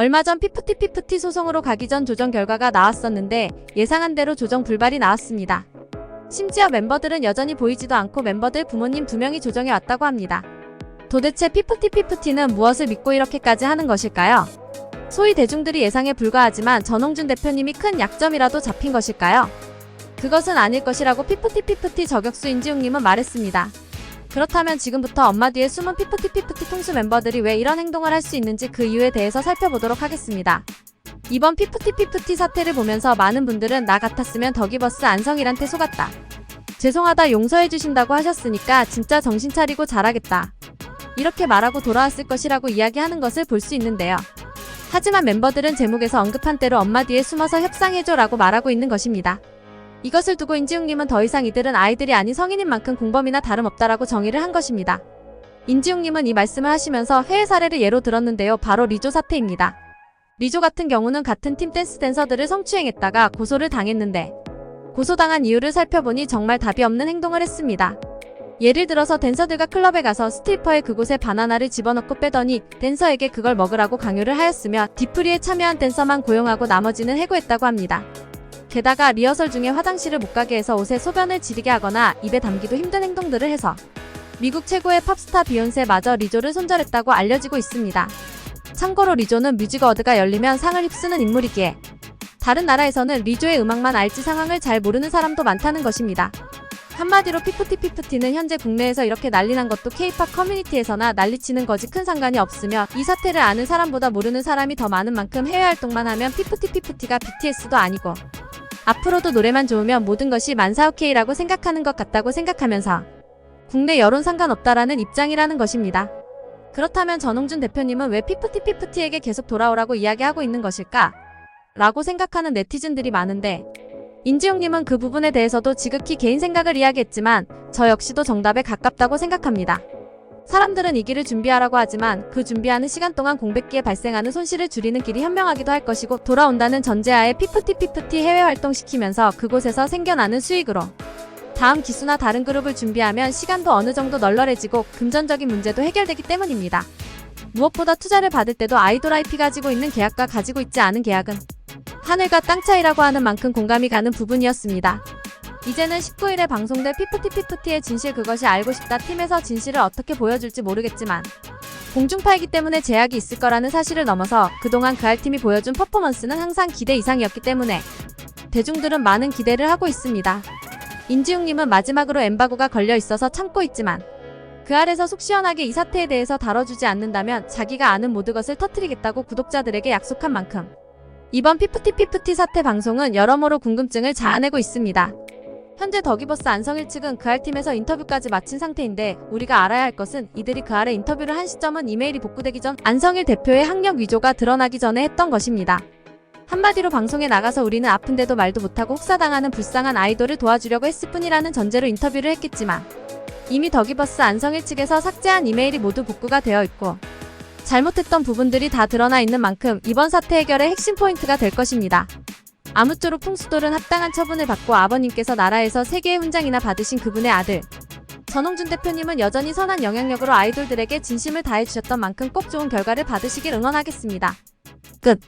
얼마 전 피프티 피프티 소송으로 가기 전 조정 결과가 나왔었는데 예상한 대로 조정 불발이 나왔습니다. 심지어 멤버들은 여전히 보이지도 않고 멤버들 부모님 두 명이 조정해 왔다고 합니다. 도대체 피프티 피프티는 무엇을 믿고 이렇게까지 하는 것일까요? 소위 대중들이 예상에 불과하지만 전홍준 대표님이 큰 약점이라도 잡힌 것일까요? 그것은 아닐 것이라고 피프티 피프티 저격수 인지웅님은 말했습니다. 그렇다면 지금부터 엄마 뒤에 숨은 피프티 피프티 통수 멤버들이 왜 이런 행동을 할 수 있는지 그 이유에 대해서 살펴보도록 하겠습니다. 이번 피프티 피프티 사태를 보면서 많은 분들은 나 같았으면 더기버스 안성일한테 속았다. 죄송하다 용서해 주신다고 하셨으니까 진짜 정신 차리고 잘하겠다. 이렇게 말하고 돌아왔을 것이라고 이야기하는 것을 볼 수 있는데요. 하지만 멤버들은 제목에서 언급한 대로 엄마 뒤에 숨어서 협상해줘라고 말하고 있는 것입니다. 이것을 두고 인지웅님은 더 이상 이들은 아이들이 아닌 성인인 만큼 공범이나 다름없다라고 정의를 한 것입니다. 인지웅님은 이 말씀을 하시면서 해외 사례를 예로 들었는데요. 바로 리조 사태입니다. 리조 같은 경우는 같은 팀 댄스 댄서들을 성추행했다가 고소를 당했는데 고소당한 이유를 살펴보니 정말 답이 없는 행동을 했습니다. 예를 들어서 댄서들과 클럽에 가서 스트리퍼의 그곳에 바나나를 집어넣고 빼더니 댄서에게 그걸 먹으라고 강요를 하였으며 디프리에 참여한 댄서만 고용하고 나머지는 해고했다고 합니다. 게다가 리허설 중에 화장실을 못 가게 해서 옷에 소변을 지르게 하거나 입에 담기도 힘든 행동들을 해서 미국 최고의 팝스타 비욘세마저 리조를 손절했다고 알려지고 있습니다. 참고로 리조는 뮤직 어워드가 열리면 상을 휩쓰는 인물이기에 다른 나라에서는 리조의 음악만 알지 상황을 잘 모르는 사람도 많다는 것입니다. 한마디로 피프티 피프티는 현재 국내에서 이렇게 난리 난 것도 케이팝 커뮤니티에서나 난리치는 거지 큰 상관이 없으며 이 사태를 아는 사람보다 모르는 사람이 더 많은 만큼 해외 활동만 하면 피프티 피프티가 BTS도 아니고 앞으로도 노래만 좋으면 모든 것이 만사오케이라고 생각하는 것 같다고 생각하면서 국내 여론 상관없다라는 입장이라는 것입니다. 그렇다면 전홍준 대표님은 왜 피프티 피프티에게 계속 돌아오라고 이야기하고 있는 것일까? 라고 생각하는 네티즌들이 많은데 인지용님은 그 부분에 대해서도 지극히 개인 생각을 이야기했지만 저 역시도 정답에 가깝다고 생각합니다. 사람들은 이 길을 준비하라고 하지만 그 준비하는 시간 동안 공백기에 발생하는 손실을 줄이는 길이 현명하기도 할 것이고 돌아온다는 전제하에 피프티 피프티 해외 활동시키면서 그곳에서 생겨나는 수익으로 다음 기수나 다른 그룹을 준비하면 시간도 어느 정도 널널해지고 금전적인 문제도 해결되기 때문입니다. 무엇보다 투자를 받을 때도 아이돌 IP 가지고 있는 계약과 가지고 있지 않은 계약은 하늘과 땅 차이라고 하는 만큼 공감이 가는 부분이었습니다. 이제는 19일에 방송될 피프티 피프티의 진실 그것이 알고 싶다 팀에서 진실을 어떻게 보여줄지 모르겠지만 공중파이기 때문에 제약이 있을 거라는 사실을 넘어서 그동안 그 알팀이 보여준 퍼포먼스는 항상 기대 이상이었기 때문에 대중들은 많은 기대를 하고 있습니다. 인지웅님은 마지막으로 엠바고가 걸려 있어서 참고 있지만 그 아래서 속 시원하게 이 사태에 대해서 다뤄주지 않는다면 자기가 아는 모든 것을 터뜨리겠다고 구독자들에게 약속한 만큼 이번 피프티 피프티 사태 방송은 여러모로 궁금증을 자아내고 있습니다. 현재 더기버스 안성일 측은 그 알 팀에서 인터뷰까지 마친 상태인데 우리가 알아야 할 것은 이들이 그 알에 인터뷰를 한 시점은 이메일이 복구되기 전 안성일 대표의 학력 위조가 드러나기 전에 했던 것입니다. 한마디로 방송에 나가서 우리는 아픈데도 말도 못하고 혹사당하는 불쌍한 아이돌을 도와주려고 했을 뿐이라는 전제로 인터뷰를 했겠지만 이미 더기버스 안성일 측에서 삭제한 이메일이 모두 복구가 되어 있고 잘못했던 부분들이 다 드러나 있는 만큼 이번 사태 해결의 핵심 포인트가 될 것입니다. 아무쪼록 풍수돌은 합당한 처분을 받고 아버님께서 나라에서 세계의 훈장이나 받으신 그분의 아들 전홍준 대표님은 여전히 선한 영향력으로 아이돌들에게 진심을 다해주셨던 만큼 꼭 좋은 결과를 받으시길 응원하겠습니다. 끝.